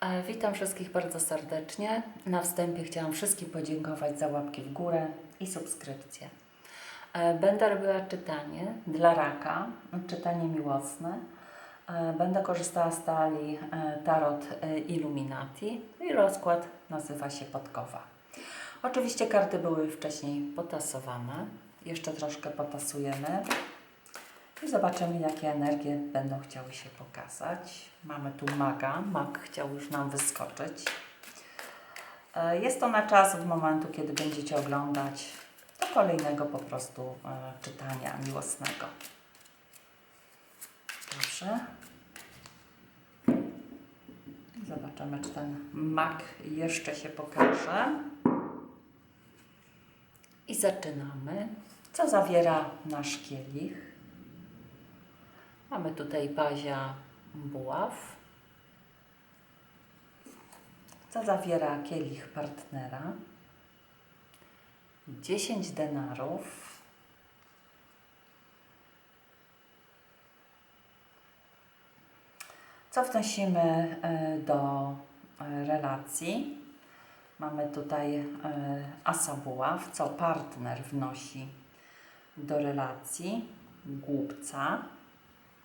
E, Witam wszystkich bardzo serdecznie. Na wstępie chciałam wszystkim podziękować za łapki w górę i subskrypcję. E, Będę robiła czytanie dla raka, czytanie miłosne. E, Będę korzystała z talii Tarot Illuminati i rozkład nazywa się Podkowa. Oczywiście karty były wcześniej potasowane. Jeszcze troszkę potasujemy. I zobaczymy, jakie energie będą chciały się pokazać. Mamy tu maga. Mag chciał już nam wyskoczyć. E, Jest to na czas od momentu, kiedy będziecie oglądać do kolejnego po prostu e, czytania miłosnego. Proszę. Zobaczymy, czy ten mag jeszcze się pokaże. I zaczynamy. Co zawiera nasz kielich? Mamy tutaj pazia buław. Co zawiera kielich partnera? 10 denarów. Co wnosimy e, do e, relacji? Mamy tutaj e, asa buław, co partner wnosi do relacji, głupca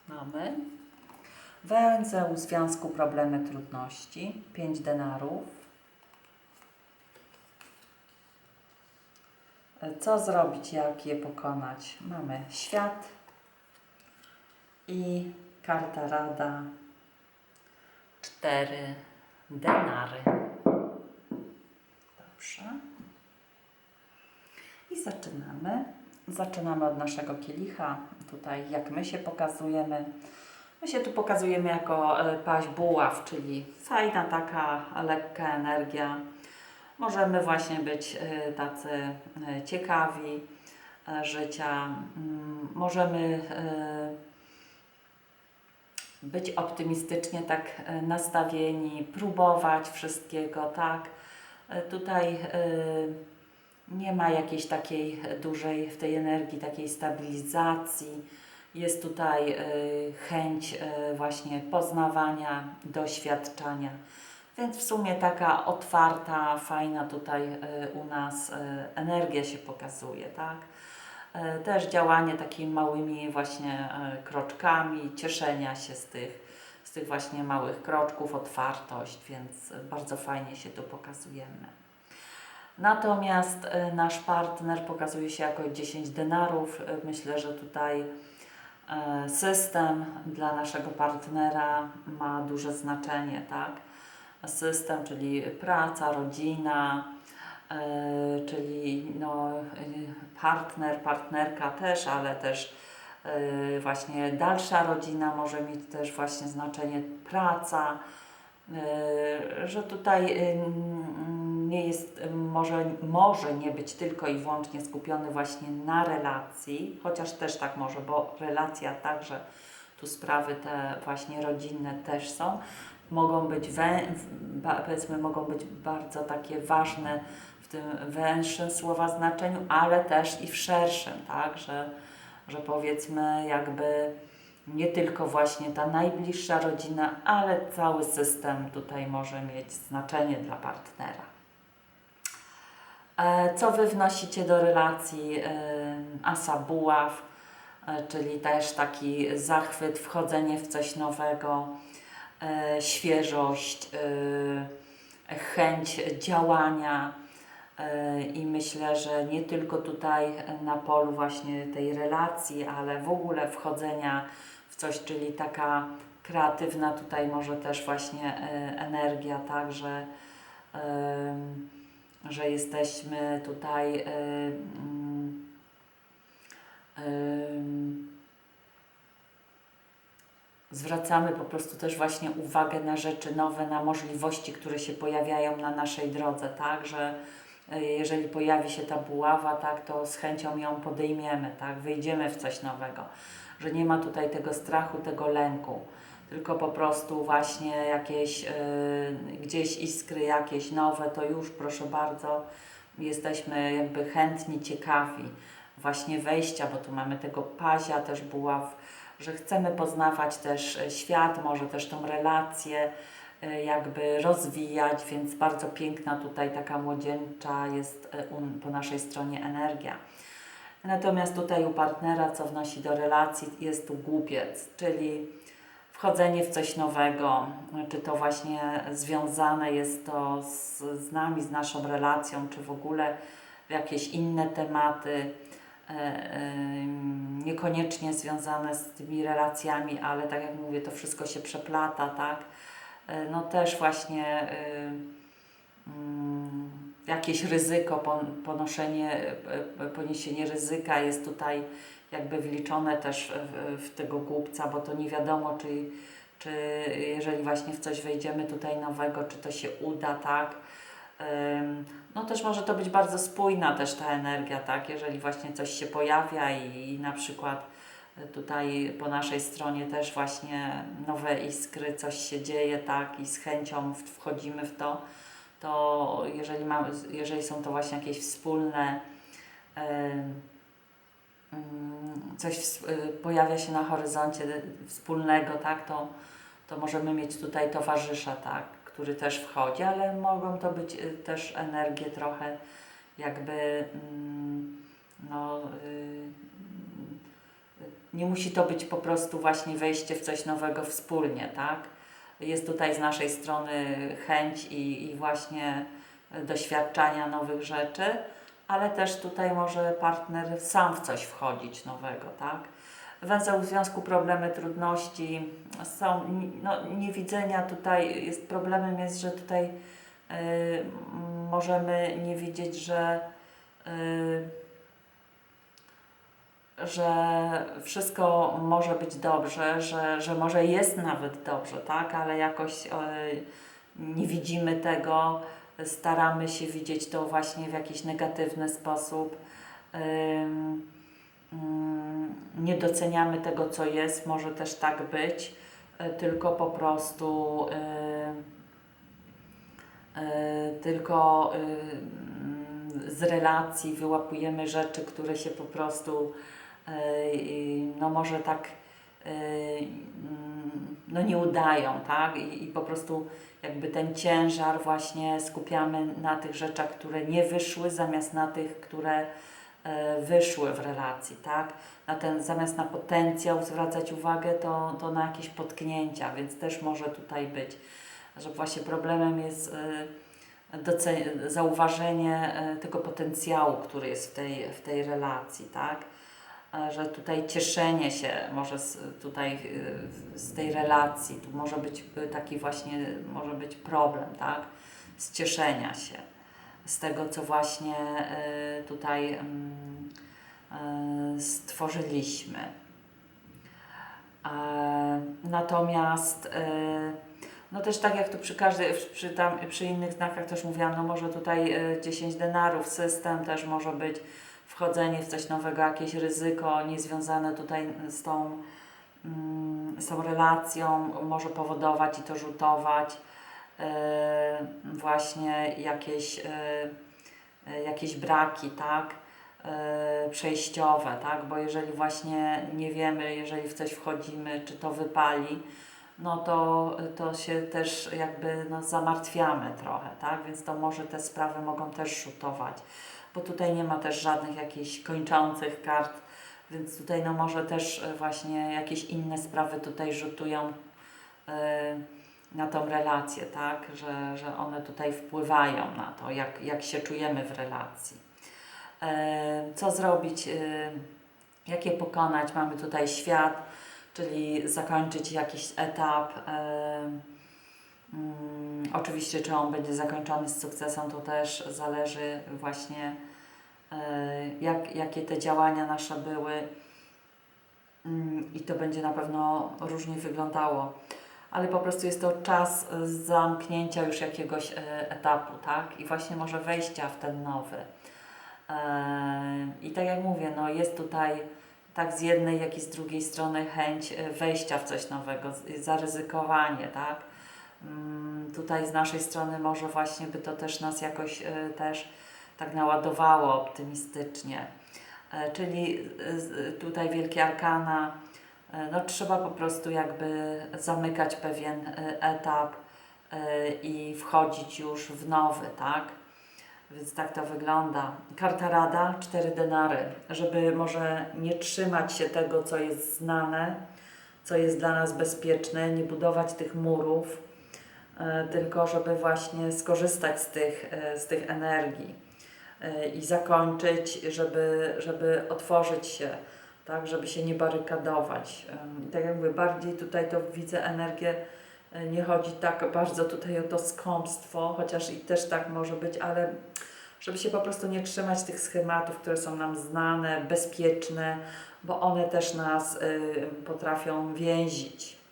mamy. Węzeł związku problemy trudności, 5 denarów. Co zrobić, jak je pokonać? Mamy świat i karta rada, 4 denary. Dobrze. I zaczynamy. Zaczynamy od naszego kielicha. Tutaj jak my się pokazujemy. My się tu pokazujemy jako e, paź buław, czyli fajna taka lekka energia. Możemy właśnie być e, tacy e, ciekawi życia. Mm, Możemy być optymistycznie tak nastawieni, próbować wszystkiego, tak. Tutaj nie ma jakiejś takiej dużej w tej energii, takiej stabilizacji. Jest tutaj e, chęć e, właśnie poznawania, doświadczania. Więc w sumie taka otwarta, fajna tutaj e, u nas energia się pokazuje, tak? Też działanie takimi małymi właśnie kroczkami, cieszenia się z tych, z tych właśnie małych kroczków, otwartość, więc bardzo fajnie się tu pokazujemy. Natomiast e, nasz partner pokazuje się jako 10 denarów. E, Myślę, że tutaj e, system dla naszego partnera ma duże znaczenie, tak? System, czyli praca, rodzina, czyli no, partner, partnerka też, ale też właśnie dalsza rodzina może mieć też właśnie znaczenie praca, że tutaj mm, nie jest, może, może nie być tylko i wyłącznie skupiony właśnie na relacji, chociaż też tak może, bo relacja także, tu sprawy te właśnie rodzinne też są, mogą być, powiedzmy, mogą być bardzo takie ważne w tym węższym słowa znaczeniu, ale też i w szerszym, tak, że, że powiedzmy jakby nie tylko właśnie ta najbliższa rodzina, ale cały system tutaj może mieć znaczenie dla partnera. E, Co Wy wnosicie do relacji e, Asa Buław, e, czyli też taki zachwyt, wchodzenie w coś nowego, świeżość, chęć działania. I myślę, że nie tylko tutaj na polu właśnie tej relacji, ale w ogóle wchodzenia w coś, czyli taka kreatywna tutaj może też właśnie energia, tak, że, jesteśmy tutaj e, mm, em, zwracamy po prostu też właśnie uwagę na rzeczy nowe, na możliwości, które się pojawiają na naszej drodze, tak, że e, jeżeli pojawi się ta buława, tak, to z chęcią ją podejmiemy, tak, wyjdziemy w coś nowego, że nie ma tutaj tego strachu, tego lęku, tylko po prostu właśnie jakieś e, gdzieś iskry jakieś nowe, to już proszę bardzo, jesteśmy jakby chętni, ciekawi właśnie wejścia, bo tu mamy tego pazia też buław, że chcemy poznawać też e, świat, może też tą relację, e, jakby rozwijać, więc bardzo piękna tutaj taka młodzieńcza jest e, po naszej stronie energia. Natomiast tutaj u partnera, co wnosi do relacji, jest tu głupiec, czyli wchodzenie w coś nowego, czy to właśnie związane jest to z, z nami, z naszą relacją, czy w ogóle w jakieś inne tematy, e, niekoniecznie związane z tymi relacjami, ale tak jak mówię, to wszystko się przeplata, tak? E, No też właśnie e, mm, jakieś ryzyko, pon- ponoszenie, poniesienie ryzyka jest tutaj jakby wliczone też w, w tego głupca, bo to nie wiadomo, czy, czy jeżeli właśnie w coś wejdziemy tutaj nowego, czy to się uda, tak? No też może to być bardzo spójna też ta energia, tak? Jeżeli właśnie coś się pojawia i, i na przykład tutaj po naszej stronie też właśnie nowe iskry, coś się dzieje, tak? I z chęcią wchodzimy w to, to jeżeli, mamy, jeżeli są to właśnie jakieś wspólne mm, coś y, pojawia się na horyzoncie wspólnego, tak, to, to możemy mieć tutaj towarzysza, tak, który też wchodzi, ale mogą to być y, też energie trochę jakby mm, no y, nie musi to być po prostu właśnie wejście w coś nowego wspólnie, tak? Jest tutaj z naszej strony chęć i, i właśnie doświadczania nowych rzeczy, ale też tutaj może partner sam w coś wchodzić nowego, tak? Węzeł w związku problemy, trudności są, no, niewidzenia tutaj jest problemem jest, że tutaj y, możemy nie widzieć, że y, że wszystko może być dobrze, że, że może jest nawet dobrze, tak, ale jakoś e, nie widzimy tego, staramy się widzieć to właśnie w jakiś negatywny sposób. Nie doceniamy tego, co jest, może też tak być, e, tylko po prostu y, y, tylko z relacji wyłapujemy rzeczy, które się po prostu no może tak no nie udają, tak? I, I po prostu jakby ten ciężar właśnie skupiamy na tych rzeczach, które nie wyszły, zamiast na tych, które e, wyszły w relacji, tak? Na ten, zamiast na potencjał zwracać uwagę, to, to na jakieś potknięcia, więc też może tutaj być, że właśnie problemem jest e, zauważenie e, tego potencjału, który jest w tej, w tej relacji, tak? E, Że tutaj cieszenie się może z, tutaj e, z tej relacji, tu może być taki właśnie, może być problem, tak? Z cieszenia się z tego, co właśnie e, tutaj mm, stworzyliśmy. Natomiast no też tak jak tu przy każdej, przy, tam, przy innych znakach też mówiłam, no może tutaj e, 10 denarów, system też może być wchodzenie w coś nowego, jakieś ryzyko niezwiązane tutaj z tą, mm, z tą relacją może powodować i to rzutować e, właśnie jakieś, e, e, jakieś braki, tak? przejściowe, tak? Bo jeżeli właśnie nie wiemy, jeżeli w coś wchodzimy, czy to wypali, no to, to się też jakby no, zamartwiamy trochę, tak? Więc to może te sprawy mogą też rzutować, bo tutaj nie ma też żadnych jakichś kończących kart, więc tutaj no może też e, właśnie jakieś inne sprawy tutaj rzutują e, na tą relację, tak? Że, że one tutaj wpływają na to, jak, jak się czujemy w relacji. E, co zrobić, jak je pokonać? Mamy tutaj świat, czyli zakończyć jakiś etap. Mm, oczywiście, czy on będzie zakończony z sukcesem, to też zależy właśnie, e, jak, jakie te działania nasze były. Mm, I to będzie na pewno różnie wyglądało. Ale po prostu jest to czas zamknięcia już jakiegoś e, etapu, tak? I właśnie może wejścia w ten nowy. E, I tak jak mówię, no jest tutaj tak z jednej, jak i z drugiej strony chęć wejścia w coś nowego, zaryzykowanie, tak? Mm, Tutaj z naszej strony może właśnie by to też nas jakoś e, też tak naładowało optymistycznie. E, Czyli e, tutaj wielkie arkana, no trzeba po prostu jakby zamykać pewien etap, i wchodzić już w nowy, tak? Więc tak to wygląda. Karta rada, cztery denary, żeby może nie trzymać się tego, co jest znane, co jest dla nas bezpieczne, nie budować tych murów, tylko żeby właśnie skorzystać z tych, e, z tych energii e, i zakończyć, żeby, żeby otworzyć się, tak, żeby się nie barykadować. Em, Tak jakby bardziej tutaj to widzę energię, e, nie chodzi tak bardzo tutaj o to skąpstwo, chociaż i też tak może być, ale żeby się po prostu nie trzymać tych schematów, które są nam znane, bezpieczne, bo one też nas y, potrafią więzić.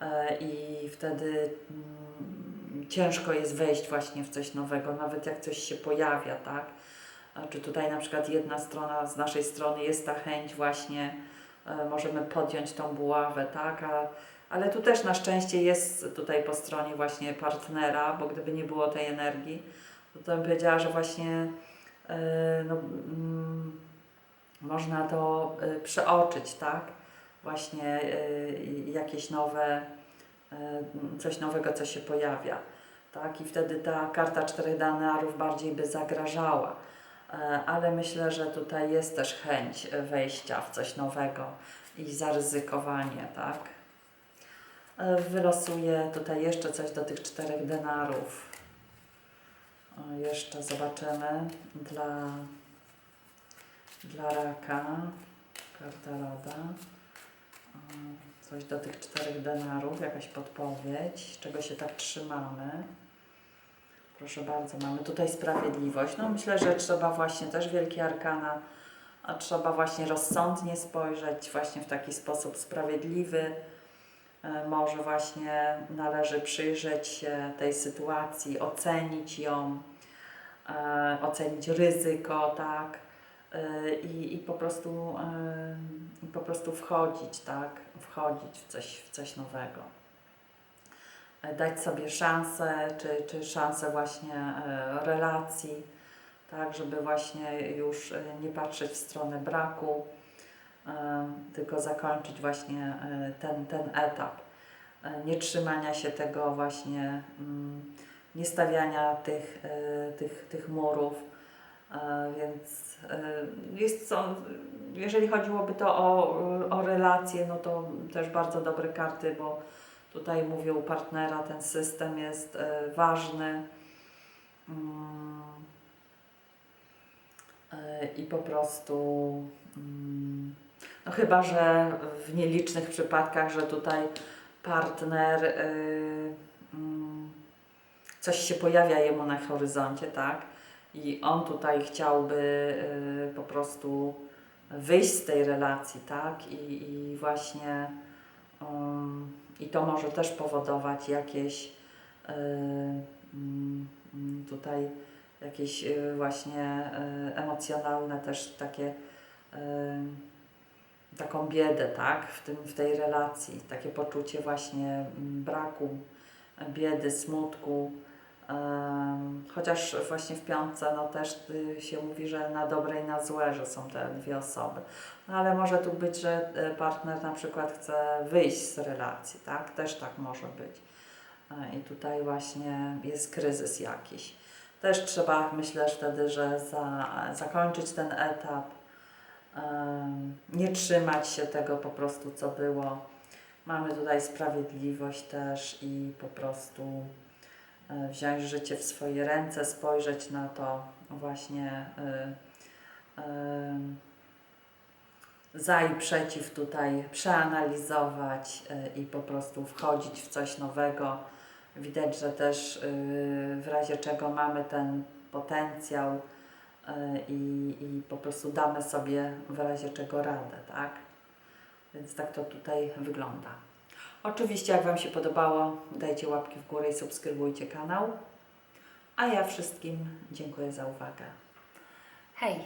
E, I wtedy mm, ciężko jest wejść właśnie w coś nowego, nawet jak coś się pojawia, tak? Czy tutaj na przykład jedna strona z naszej strony jest ta chęć właśnie, e, możemy podjąć tą buławę, tak? A, ale tu też na szczęście jest tutaj po stronie właśnie partnera, bo gdyby nie było tej energii, to, bym powiedziała, że właśnie e, no, mm, można to przeoczyć, tak? Właśnie e, jakieś nowe, e, coś nowego, co się pojawia, tak? I wtedy ta karta czterech denarów bardziej by zagrażała. E, Ale myślę, że tutaj jest też chęć wejścia w coś nowego i zaryzykowanie, tak? Wylosuję tutaj jeszcze coś do tych czterech denarów. Jeszcze zobaczymy dla, dla raka. Karta rada. Coś do tych czterech denarów, jakaś podpowiedź, czego się tak trzymamy. Proszę bardzo, mamy tutaj sprawiedliwość. No myślę, że trzeba właśnie też wielkie arkana, a trzeba właśnie rozsądnie spojrzeć, właśnie w taki sposób sprawiedliwy. E, Może właśnie należy przyjrzeć się tej sytuacji, ocenić ją, e, ocenić ryzyko, tak, i, i po prostu i po prostu wchodzić, tak, wchodzić w coś, w coś nowego. E, Dać sobie szansę, czy, czy szansę właśnie relacji, tak, żeby właśnie już nie patrzeć w stronę braku, tylko zakończyć właśnie ten, ten etap. Nie trzymania się tego właśnie, mm, nie stawiania tych, tych, tych murów, więc e, jest co, jeżeli chodziłoby to o, o relacje, no to też bardzo dobre karty, bo tutaj mówię u partnera, ten system jest e, ważny. Mm, e, I po prostu, mm, no chyba, że w nielicznych przypadkach, że tutaj partner, y, mm, coś się pojawia jemu na horyzoncie, tak? I on tutaj chciałby y, po prostu wyjść z tej relacji, tak? I, i właśnie um, i to może też powodować jakieś y, mm, tutaj jakieś y, właśnie emocjonalne też takie taką biedę, tak? W, tym, w tej relacji, takie poczucie właśnie mm, braku, biedy, smutku. Chociaż właśnie w piątce no też się mówi, że na dobre i na złe, że są te dwie osoby. No ale może tu być, że y, partner na przykład chce wyjść z relacji, tak? Też tak może być. E, I tutaj właśnie jest kryzys jakiś. Też trzeba, myślę wtedy, że za, zakończyć ten etap, nie trzymać się tego po prostu, co było. Mamy tutaj sprawiedliwość też i po prostu e, wziąć życie w swoje ręce, spojrzeć na to właśnie y, y, za i przeciw tutaj, przeanalizować i po prostu wchodzić w coś nowego. Widać, że też w razie czego mamy ten potencjał i po prostu damy sobie w razie czego radę, tak? Więc tak to tutaj wygląda. Oczywiście, jak Wam się podobało, dajcie łapki w górę i subskrybujcie kanał. A ja wszystkim dziękuję za uwagę. Hej,